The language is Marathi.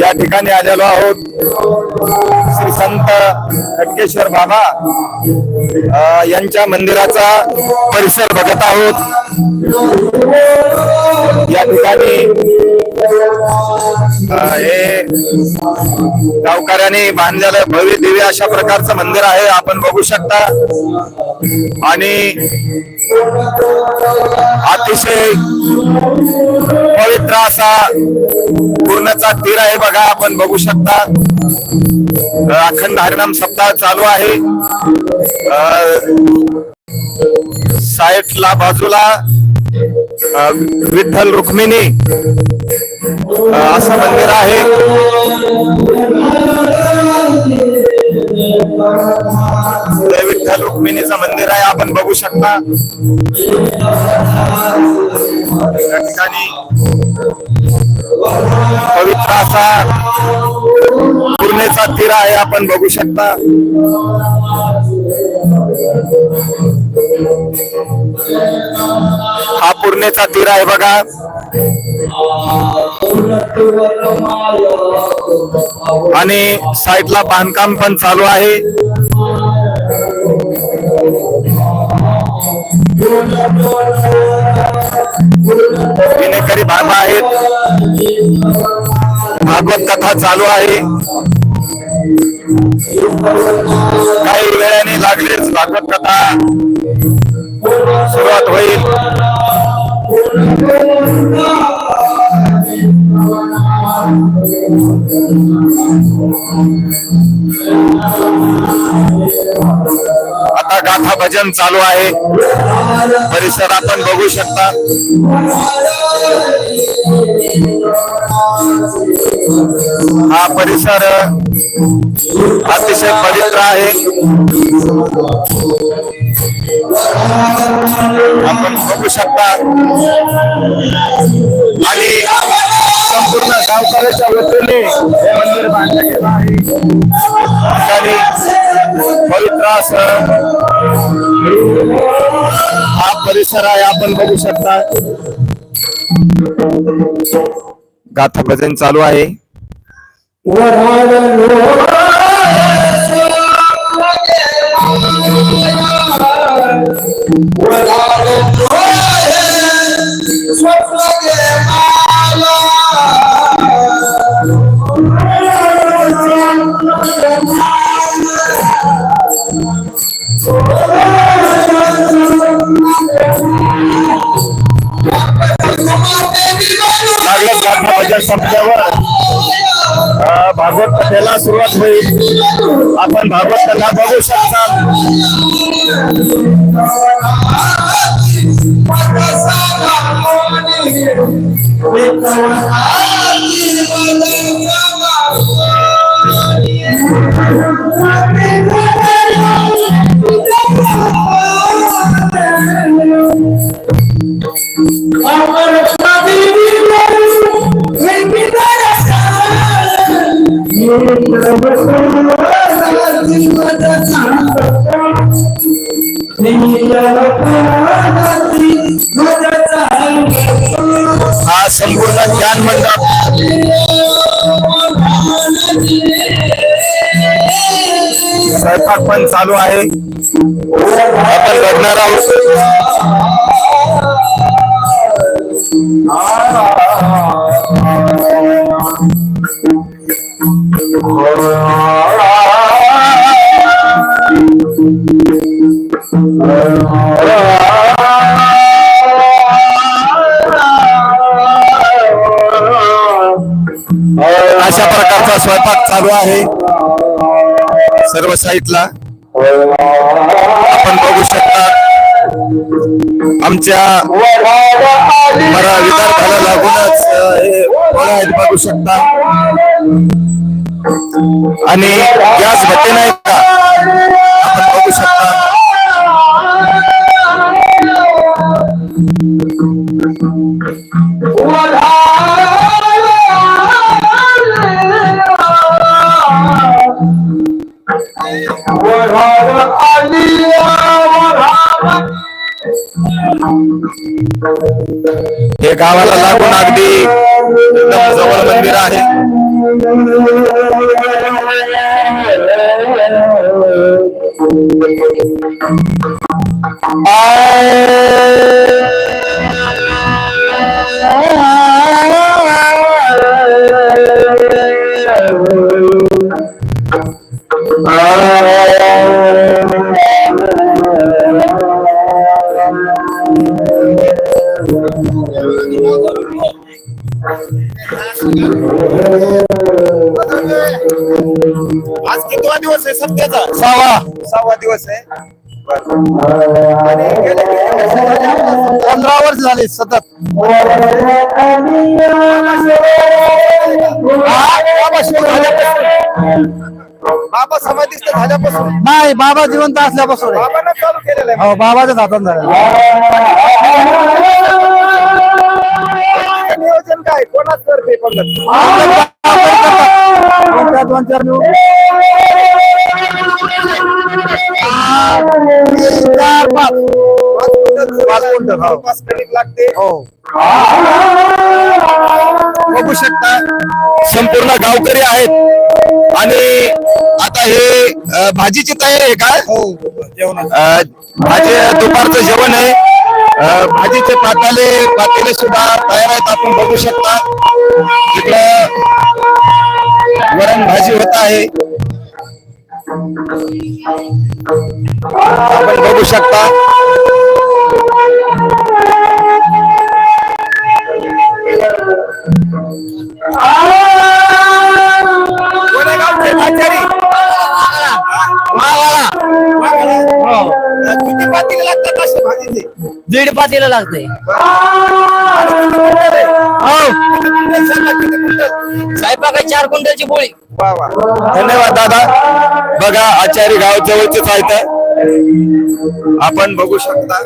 या ठिकाणी आलेलो आहोत. श्री संत खटकेश्वर बाबा यांच्या मंदिराचा परिसर बघत आहोत. या ठिकाणी हे गावकऱ्यांनी बांधलेलं भव्य दिव्य अशा प्रकारचं मंदिर आहे आपण बघू शकता. आणि अतिशय पवित्र असा पूर्णचा तीर आहे बघा आपण बघू शकता. अखंड हरिनाम सप्ताह चालू आहे. साईटला बाजूला विठ्ठल रुक्मिणी असं मंदिर आहे. विठ्ठल रुक्मिणीचं मंदिर आहे आपण बघू शकता. ठिकाणी पवित्र असा पूर्णेचा तीर आहे आपण बघू शकता. हा पूर्णेचा तीर आहे बघा. आणि साईडला बांधकाम पण चालू आहे. विनेकरी बाबा आहेत. भागवत कथा चालू आहे. काही वेळाने लागलेच भागवत कथा. सुरुवात होईल. आता गाथा भजन चालू आहे. परिसर आपण बघू शकता. हा परिसर अतिशय पवित्र आहे. आपण बघू शकता. आणि संपूर्ण गावकऱ्याच्या वतीने हे मंदिर बांधले गेलं आहे. पवित्र असं हा परिसर आहे आपण बघू शकता. गाथा भजन चालू आहे. लागलं गाथा भजन संपल्यावर अं, भागवत कथेला सुरुवात होईल. आपण भागवत कथा बघू शकता. हा संपूर्ण ज्ञान मंडप स्वयंपाक पण चालू आहे. आपण बघणार आहोत. स्वयंपाक चालू आहे. सर्व साईटला आपण बघू शकता. आमच्या मरा विदर्भाला लागूनच हे फळं आहेत बघू शकता. आणि गॅस भट्टी नाही का? आपण बघू शकता. हे गावाला लागून अगदी जवळ मंदिर आहे. आज कितवा दिवस आहे सत्याचा सहावा. सहावा दिवस आहे. आणि गेले किती वर्ष झाले? पंधरा वर्ष झाले सतत. बाबा समाधीस्थ झाल्यापासून. नाही बाबा जिवंत असल्यापासून आहे. बाबांना चालू केलेलं आहे. हो बाबाच्याच हातात झालं. कोणाच करते दोन चार हो. लागते हो बघू शकता. संपूर्ण गावकरी आहेत. आणि आता हे भाजीची तयारी आहे का? हो जेवण अ, भाजी दुपारचं जेवण आहे. भाजीचे पाताले पातेले सुद्धा तयार आहेत आपण बघू शकता. इकडं वरण भाजी होत आहे. आपण बघू शकता. हो. किती पातेले लागतात असे भाजी दीड पातीला लागते. हो. स्वयंपाकाची चार क्विंटलची पोळी. वा वा धन्यवाद दादा. बघा आचारी गाव जवळचेच आहेत. आपण बघू शकता.